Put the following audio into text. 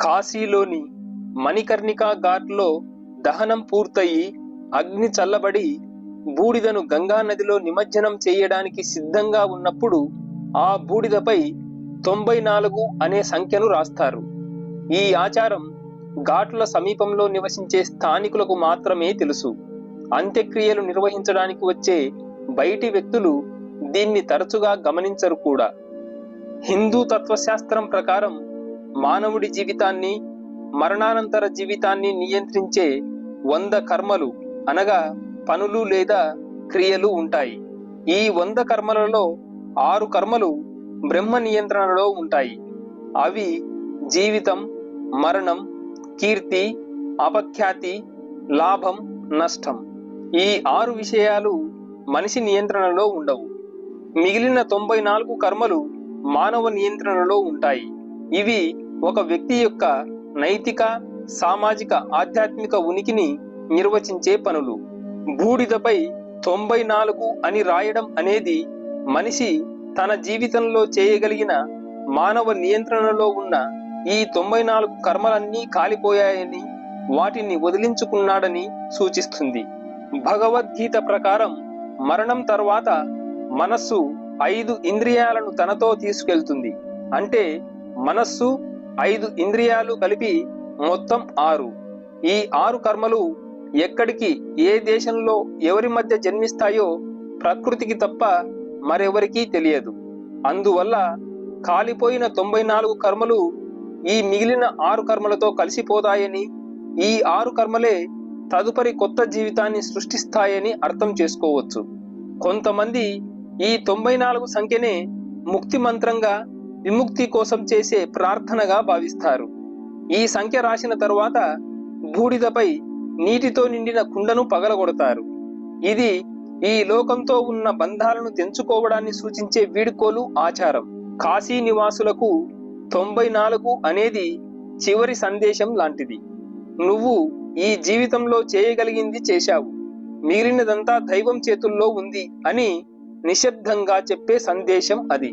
కాశీలోని మణికర్ణికా ఘాట్లో దహనం పూర్తయి అగ్ని చల్లబడి బూడిదను గంగా నదిలో నిమజ్జనం చేయడానికి సిద్ధంగా ఉన్నప్పుడు ఆ బూడిదపై తొంభై నాలుగు అనే సంఖ్యను రాస్తారు. ఈ ఆచారం ఘాట్ల సమీపంలో నివసించే స్థానికులకు మాత్రమే తెలుసు. అంత్యక్రియలు నిర్వహించడానికి వచ్చే బయటి వ్యక్తులు దీన్ని తరచుగా గమనించరు కూడా. హిందూ తత్వశాస్త్రం ప్రకారం మానవుడి జీవితాన్ని మరణానంతర జీవితాన్ని నియంత్రించే వంద కర్మలు అనగా పనులు లేదా క్రియలు ఉంటాయి. ఈ వంద కర్మలలో ఆరు కర్మలు బ్రహ్మ నియంత్రణలో ఉంటాయి. అవి జీవితం మరణం కీర్తి అపఖ్యాతి లాభం నష్టం. ఈ ఆరు విషయాలు మనిషి నియంత్రణలో ఉండవు. మిగిలిన తొంభై నాలుగు కర్మలు మానవ నియంత్రణలో ఉంటాయి. ఇవి ఒక వ్యక్తి యొక్క నైతిక సామాజిక ఆధ్యాత్మిక ఉనికిని నిర్వచించే పనులు. బూడిదపై తొంభై నాలుగు అని రాయడం అనేది మనిషి తన జీవితంలో చేయగలిగిన మానవ నియంత్రణలో ఉన్న ఈ తొంభై నాలుగు కర్మలన్నీ కాలిపోయాయని వాటిని వదిలించుకున్నాడని సూచిస్తుంది. భగవద్గీత ప్రకారం మరణం తర్వాత మనస్సు ఐదు ఇంద్రియాలను తనతో తీసుకెళ్తుంది. అంటే మనస్సు ఐదు ఇంద్రియాలు కలిపి మొత్తం ఆరు. ఈ ఆరు కర్మలు ఎక్కడికి ఏ దేశంలో ఎవరి మధ్య జన్మిస్తాయో ప్రకృతికి తప్ప మరెవరికీ తెలియదు. అందువల్ల కాలిపోయిన తొంభై నాలుగు కర్మలు ఈ మిగిలిన ఆరు కర్మలతో కలిసిపోతాయని ఈ ఆరు కర్మలే తదుపరి కొత్త జీవితాన్ని సృష్టిస్తాయని అర్థం చేసుకోవచ్చు. కొంతమంది ఈ తొంభై నాలుగు సంఖ్యనే ముక్తి మంత్రంగా విముక్తి కోసం చేసే ప్రార్థనగా భావిస్తారు. ఈ సంఖ్య రాసిన తరువాత బూడిదపై నీటితో నిండిన కుండను పగలగొడతారు. ఇది ఈ లోకంతో ఉన్న బంధాలను తెంచుకోవడాన్ని సూచించే వీడుకోలు ఆచారం. కాశీ నివాసులకు తొంభై నాలుగు అనేది చివరి సందేశం లాంటిది. నువ్వు ఈ జీవితంలో చేయగలిగింది చేశావు. మిగిలినదంతా దైవం చేతుల్లో ఉంది అని నిశ్శబ్దంగా చెప్పే సందేశం అది.